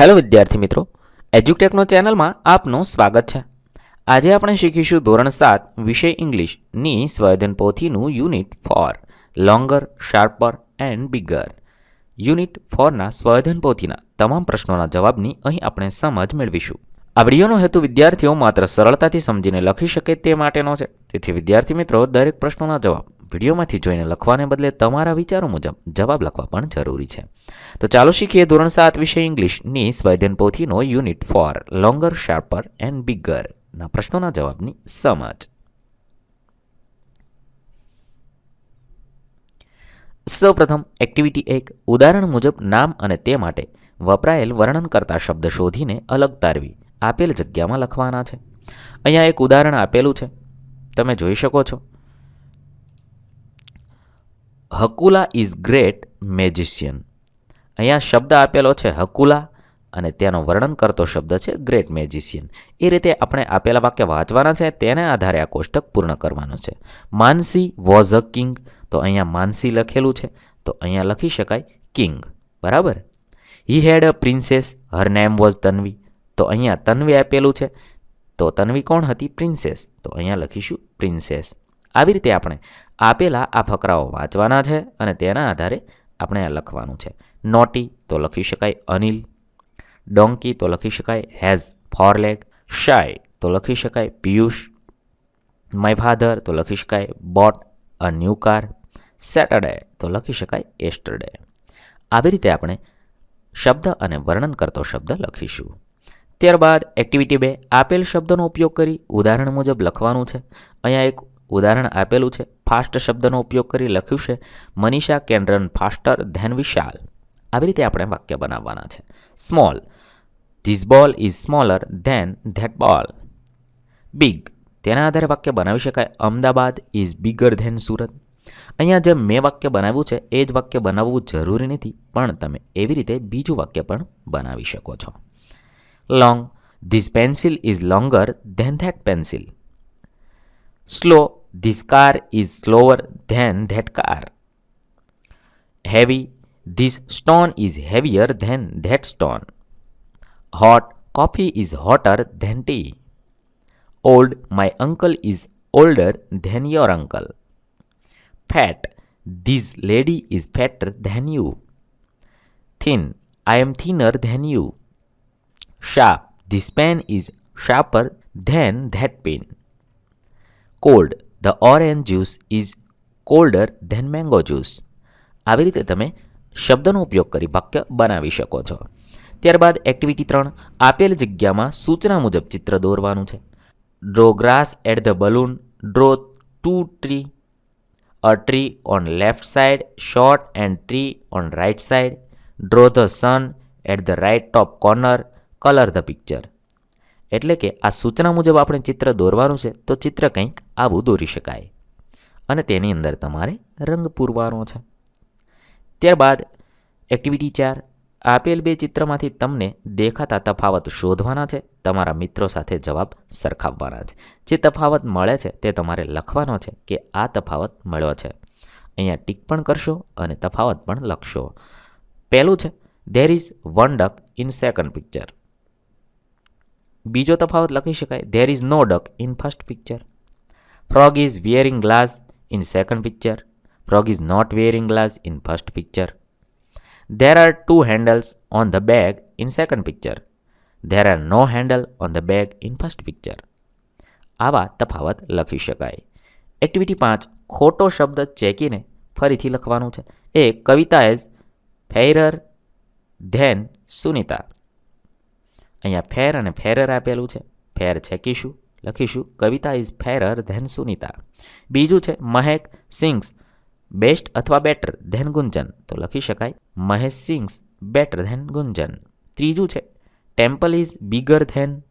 Hello વિદ્યાર્થી મિત્રો એજ્યુટેકનો ચેનલમાં આપનું સ્વાગત છે. આજે આપણે શીખીશું ધોરણ સાત, વિષય ઇંગ્લિશની સ્વયધન પોથીનું unit four longer sharper and bigger unit ફોરના સ્વયધન પોથીના તમામ પ્રશ્નોના જવાબની અહીં આપણે સમજ મેળવીશું. આ વિડીયોનો હેતુ વિદ્યાર્થીઓ માત્ર સરળતાથી સમજીને લખી શકે તે માટેનો છે. તેથી વિદ્યાર્થી મિત્રો, દરેક પ્રશ્નોના જવાબ વિડીયોમાંથી જોઈને લખવાને બદલે તમારા વિચારો મુજબ જવાબ લખવા પણ જરૂરી છે. તો ચાલો શીખીએ ધોરણ સાત વિષય ઇંગ્લિશની સ્વૈધન પોથીનો unit four longer sharper and bigger ના પ્રશ્નોના જવાબની સમજ. સૌપ્રથમ એક્ટિવિટી એક ઉદાહરણ મુજબ નામ અને તે માટે વપરાયેલ વર્ણન કરતા શબ્દ શોધીને અલગ તારવી, આપેલ જગ્યામાં લખવાના છે. અહીંયા એક ઉદાહરણ આપેલું છે. તમે જોઈ શકો છો. Hakula is great magician. અહીંયા શબ્દ આપેલો છે હકુલા અને તેનો વર્ણન કરતો શબ્દ છે ગ્રેટ મેજિશિયન. એ રીતે આપણે આપેલા વાક્ય વાંચવાના છે, તેને આધારે આ કોષ્ટક પૂર્ણ કરવાનું છે. Mansi was a king. તો અહીંયા માનસી લખેલું છે, તો અહીંયા લખી શકાય કિંગ. બરાબર? He had a princess, her name was Tanvi. તો અહીંયા તન્વી આપેલું છે, તો તન્વી કોણ હતી? પ્રિન્સેસ. તો અહીંયા લખીશું પ્રિન્સેસ. આવી રીતે આપણે આપેલા આ ફકરાઓ વાંચવાના છે અને તેના આધારે આપણે આ લખવાનું છે. નોટી તો લખી શકાય અનિલ ડોંકી તો લખી શકાય હેઝ ફોર લેગ શાય તો લખી શકાય પિયુષ માય ફાધર તો લખી શકાય bought a new car Saturday તો લખી શકાય એસ્ટરડે આવી રીતે આપણે શબ્દ અને વર્ણન કરતો શબ્દ લખીશું. ત્યારબાદ એક્ટિવિટી બે, આપેલ શબ્દનો ઉપયોગ કરી ઉદાહરણ મુજબ લખવાનું છે. અહીંયા એક ઉદાહરણ આપેલું છે. ફાસ્ટ શબ્દનો ઉપયોગ કરી લખ્યું છે. Manisha can faster than Vishal. આવી રીતે આપણે વાક્ય બનાવવાના છે. Small. This ball is smaller than that ball. Big. તેના આધારે વાક્ય બનાવી શકાય. Ahmedabad is bigger than Surat. અહીંયા જે મેં વાક્ય બનાવ્યું છે, એ જ વાક્ય બનાવવું જરૂરી નથી, પણ તમે એવી રીતે બીજું વાક્ય પણ બનાવી શકો છો. Long. This pencil is longer than that pencil. Slow. This car is slower than that car. Heavy. This stone is heavier than that stone. Hot. Coffee is hotter than tea. Old. My uncle is older than your uncle. Fat. This lady is fatter than you. Thin. I am thinner than you. Sharp. This pen is sharper than that pen. Cold. The orange juice is colder than mango juice આવી રીતે તમે શબ્દનો ઉપયોગ કરી વાક્ય બનાવી શકો છો. ત્યારબાદ એક્ટિવિટી ત્રણ, આપેલ જગ્યામાં સૂચના મુજબ ચિત્ર દોરવાનું છે. Draw grass at the balloon draw two tree a tree on left side short and tree on right side draw the sun at the right top corner colour the picture એટલે કે આ સૂચના મુજબ આપણે ચિત્ર દોરવાનું છે, તો ચિત્ર કંઈક આવું દોરી શકાય. અને તેની અંદર તમારે રંગ પૂરવાનો છે. ત્યારબાદ એક્ટિવિટી ચાર, આપેલ બે ચિત્રમાંથી તમને દેખાતા તફાવત શોધવાના છે, તમારા મિત્રો સાથે જવાબ સરખાવવાના છે. જે તફાવત મળે છે તે તમારે લખવાનો છે કે આ તફાવત મળ્યો છે. અહીંયા ટીક પણ કરશો અને તફાવત પણ લખશો. પહેલું છે there is one duck in second picture બીજો તફાવત લખી શકાય. There is no duck in first picture frog is wearing glass in second picture frog is not wearing glass in first picture there are two handles on the bag in second picture there are no handle on the bag in first picture આવા તફાવત લખી શકાય. Activity પાંચ. ખોટો શબ્દ ચેકીને ફરીથી લખવાનું છે. એ Kavita as fairer than Sunita. અહીંયા ફેર અને ફેરર આપેલું છે. ફેર છેકીશું, લખીશું, Kavita is fairer than Sunita. બીજું છે, મહેક સિંગ્સ બેસ્ટ અથવા બેટર ધેન ગુંજન. તો લખી શકાય Mahesh sings better than Gunjan. ત્રીજું છે, temple is bigger than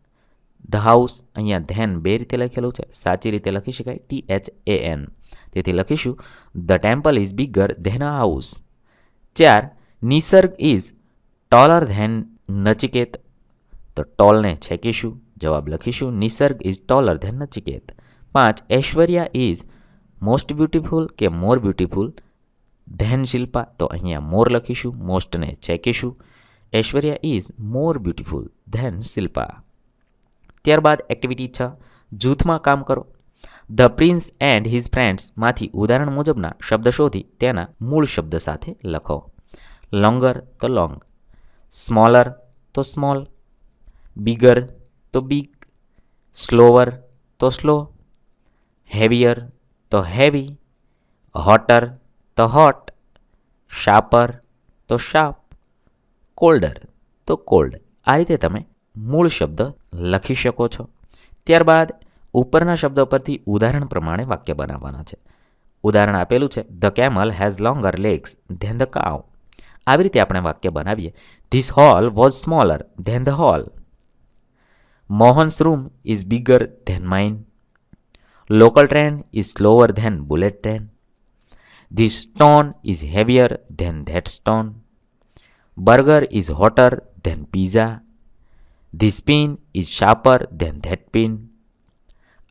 the house. અહીંયા ધેન બે રીતે લખેલું છે. સાચી રીતે લખી શકાય, ટી એચ એ એન. તેથી લખીશું, the temple is bigger than a house. ચાર, Nisarg is taller than Nachiket તો ટોલને છેકીશું, જવાબ લખીશું, Nisarg is taller than Nachiket પાંચ, ઐશ્વર્યા ઇઝ મોસ્ટ બ્યુટીફુલ કે મોર બ્યુટીફુલ ધેન શિલ્પા? તો અહીંયા મોર લખીશું, મોસ્ટને છેકીશું. Aishwarya is more beautiful than Shilpa. ત્યારબાદ એક્ટિવિટી છ, જૂથમાં કામ કરો. ધ પ્રિન્સ એન્ડ હિઝ ફ્રેન્ડ્સમાંથી ઉદાહરણ મુજબના શબ્દ શોધી તેના મૂળ શબ્દ સાથે લખો. લોંગર તો લોંગ સ્મોલર તો સ્મોલ બિગર તો બિગ સ્લોવર તો સ્લો હેવિયર તો હેવી હોટર તો હોટ શાર્પર તો શાર્પ કોલ્ડર તો કોલ્ડ આ રીતે તમે મૂળ શબ્દ લખી શકો છો. ત્યારબાદ ઉપરના શબ્દો પરથી ઉદાહરણ પ્રમાણે વાક્ય બનાવવાના છે. ઉદાહરણ આપેલું છે the camel has longer legs than the cow આવી રીતે આપણે વાક્ય બનાવીએ. This hole was smaller than the hole Mohan's room is bigger than mine local train is slower than bullet train the stone is heavier than that stone burger is hotter than pizza the pin is sharper than that pin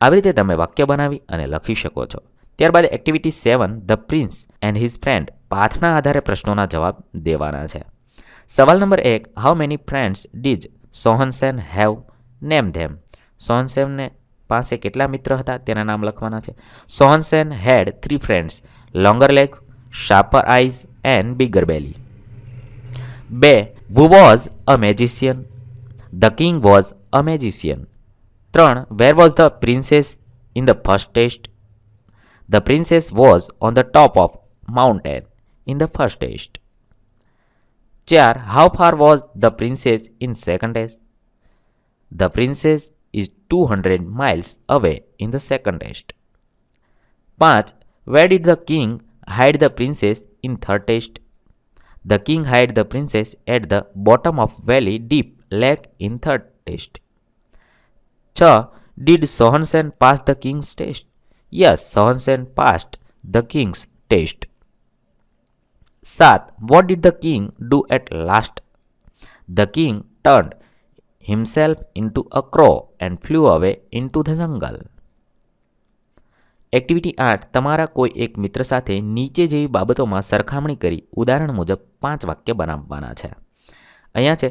આવી રીતે તમે વાક્ય બનાવી અને લખી શકો છો. ત્યારબાદ activity seven the prince and his friend પાથના આધારે પ્રશ્નોના જવાબ દેવાના છે. સવાલ નંબર એક how many friends did Sohansen have name them સોહનસેનને પાસે કેટલા મિત્ર હતા તેના નામ લખવાના છે. Sohansen had three friends longer legs sharper eyes and bigger belly બે who was a magician the king was a magician ત્રણ where was the princess in the first test the princess was on the top of mountain in the first test ચાર how far was the princess in second test The princess is 200 miles away in the second test. 5. Where did the king hide the princess in third test? The king hid the princess at the bottom of valley deep lake in third test. 6. Did Sohansen pass the king's test? Yes, Sohansen passed the king's test. 7. What did the king do at last? The king turned himself into a crow and flew away into the jungle activity આઠ. તમારા કોઈ એક મિત્ર સાથે નીચે જેવી બાબતોમાં સરખામણી કરી ઉદાહરણ મુજબ પાંચ વાક્ય બનાવવાના છે. અહીંયા છે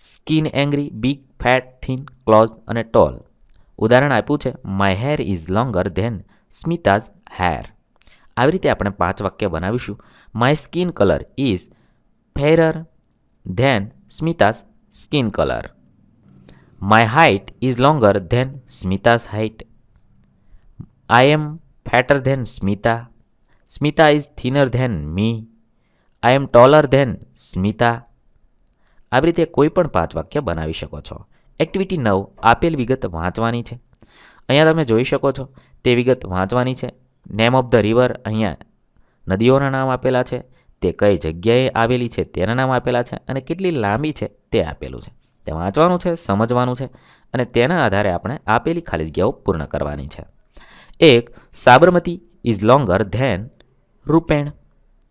skin angry big fat thin close અને ટોલ ઉદાહરણ આપ્યું છે my hair is longer than Smita's hair આવી રીતે આપણે પાંચ વાક્ય બનાવીશું. My skin colour is fairer than Smita's skin colour my height is longer than Smita's height I am fatter than Smita Smita is thinner than me I am taller than Smita આવી રીતે કોઈ પણ પાંચ વાક્ય બનાવી શકો છો. Activity નવ, આપેલ વિગત વાંચવાની છે. અહીંયા તમે જોઈ શકો છો, તે વિગત વાંચવાની છે. નેમ ઓફ ધ રિવર અહીંયા નદીઓના નામ આપેલા છે. તે કઈ જગ્યાએ આવેલી છે, તેના નામ આપેલા છે અને કેટલી લાંબી છે તે આપેલું છે. તે વાંચવાનું છે, સમજવાનું છે અને તેના આધારે આપણે આપેલી ખાલી જગ્યાઓ પૂર્ણ કરવાની છે. એક, Sabarmati is longer than Rupen.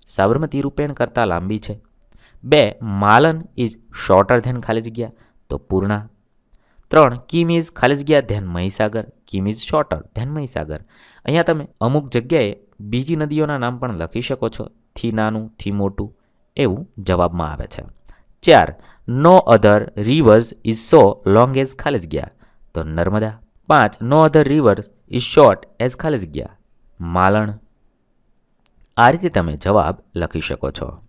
Sabarmati Rupen કરતાં લાંબી છે. બે, માલન ઇઝ શોર્ટર ધેન ખાલી જગ્યા તો પૂર્ણા. ત્રણ, કિમ ઇઝ ખાલી જગ્યા than Mahisagar, Kim is shorter than Mahisagar. અહીંયા તમે અમુક જગ્યાએ બીજી નદીઓના નામ પણ લખી શકો છો, થી નાનું, થી મોટું, એવું જવાબમાં આવે છે. ચાર. No other rivers is so long as ખાલી જગ્યા. તો નર્મદા. પાંચ. No other rivers is short as ખાલી જગ્યા. માલણ. આ રીતે તમે જવાબ લખી શકો છો.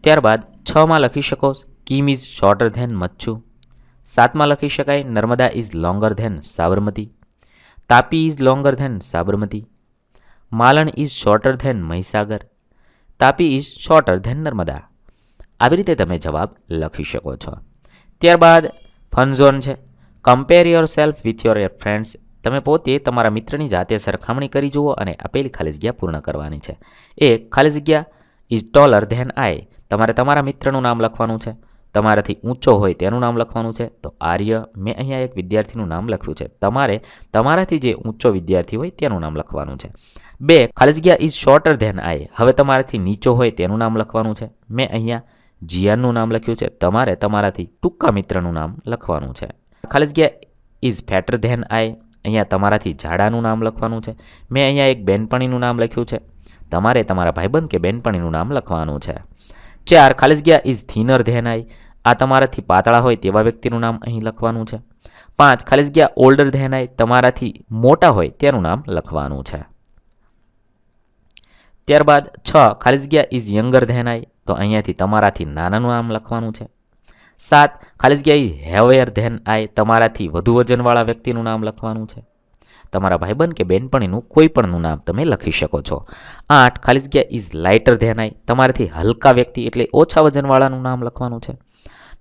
ત્યારબાદ છમાં લખી શકો, Kim is shorter than Machchhu. સાતમાં લખી શકાય, Narmada is longer than Sabarmati. Tapi is longer than Sabarmati. Malan is shorter than Mahisagar. Tapi is shorter than Narmada. આવી રીતે તમે જવાબ લખી શકો છો. ત્યારબાદ ફન ઝોન છે. Compare yourself with your friends તમે પોતે તમારા મિત્રની જાતે સરખામણી કરી જુઓ અને આપેલી ખાલી જગ્યા પૂર્ણ કરવાની છે. એક ખાલી જગ્યા ઇઝ ટોલર ધેન આઈ તમારે તમારા મિત્રનું નામ લખવાનું છે. તમારાથી ઊંચો હોય તેનું નામ લખવાનું છે. તો આર્ય, મેં અહીંયા એક વિદ્યાર્થીનું નામ લખ્યું છે. તમારે તમારાથી જે ઊંચો વિદ્યાર્થી હોય તેનું નામ લખવાનું છે. બે, ખાલી જગ્યા ઇઝ શોર્ટર ધેન આઈ હવે તમારાથી નીચો હોય તેનું નામ લખવાનું છે. મેં અહીંયા જીયાનનું નામ લખ્યું છે. તમારે તમારાથી ટૂંકા મિત્રનું નામ લખવાનું છે. ખાલી જગ્યા ઇઝ ફેટર ધેન આઈ. અહીંયા તમારાથી ઝાડાનું નામ લખવાનું છે. મેં અહીંયા એક બેનપણીનું નામ લખ્યું છે. તમારે તમારા ભાઈબંધ કે બેનપણીનું નામ લખવાનું છે. ચાર ખાલી જગ્યા ઇઝ થીનર ધેન આઈ. આ તમારાથી પાતળા હોય તેવા વ્યક્તિનું નામ અહીં લખવાનું છે. પાંચ ખાલી જગ્યા ઓલ્ડર ધેન આઈ. તમારાથી મોટા હોય તેનું નામ લખવાનું છે. ત્યારબાદ છ ખાલી જગ્યા ઇઝ યંગર ધેન આઈ. તો અહીંયાથી તમારાથી નાનાનું નામ લખવાનું છે. સાત ખાલી જગ્યાએ હેવેર ધેન આય તમારાથી વધુ વજનવાળા વ્યક્તિનું નામ લખવાનું છે. તમારા ભાઈબંધ કે બેનપણીનું કોઈ પણનું નામ તમે લખી શકો છો. આઠ ખાલી જગ્યા ઇઝ લાઇટર ધેન આઈ તમારાથી હલકા વ્યક્તિ એટલે ઓછા વજનવાળાનું નામ લખવાનું છે.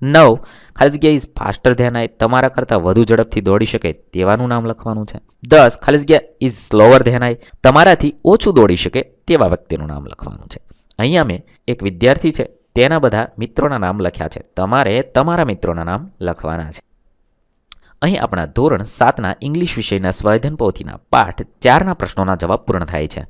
નવ ખાલી જગ્યા ઇઝ ફાસ્ટર ધેન આઈ તમારા કરતાં વધુ ઝડપથી દોડી શકે તેવાનું નામ લખવાનું છે. દસ ખાલી જગ્યા ઇઝ સ્લોવર ધેન આઈ તમારાથી ઓછું દોડી શકે તેવા વ્યક્તિનું નામ લખવાનું છે. અહીંયા મેં એક વિદ્યાર્થી છે, તેના બધા મિત્રોના નામ લખ્યા છે. તમારે તમારા મિત્રોના નામ લખવાના છે. અહીં આપણા ધોરણ સાતના ઇંગ્લિશ વિષયના સ્વાધ્યન પોથીના પાઠ ચારના પ્રશ્નોના જવાબ પૂર્ણ થાય છે.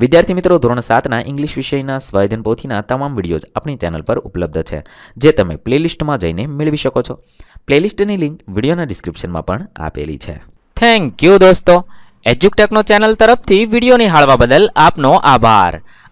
વિદ્યાર્થી મિત્રો, ધોરણ સાતના ઇંગ્લિશ વિષયના સ્વાધ્યન પોથીના તમામ વિડીયોઝ આપણી ચેનલ પર ઉપલબ્ધ છે, જે તમે પ્લેલિસ્ટમાં જઈને મેળવી શકો છો. પ્લેલિસ્ટની લિંક વિડીયોના ડિસ્ક્રિપ્શનમાં પણ આપેલી છે. થેન્ક યુ દોસ્તો. એજ્યુકટેકનો ચેનલ તરફથી વીડિયો નિહાળવા બદલ આપનો આભાર.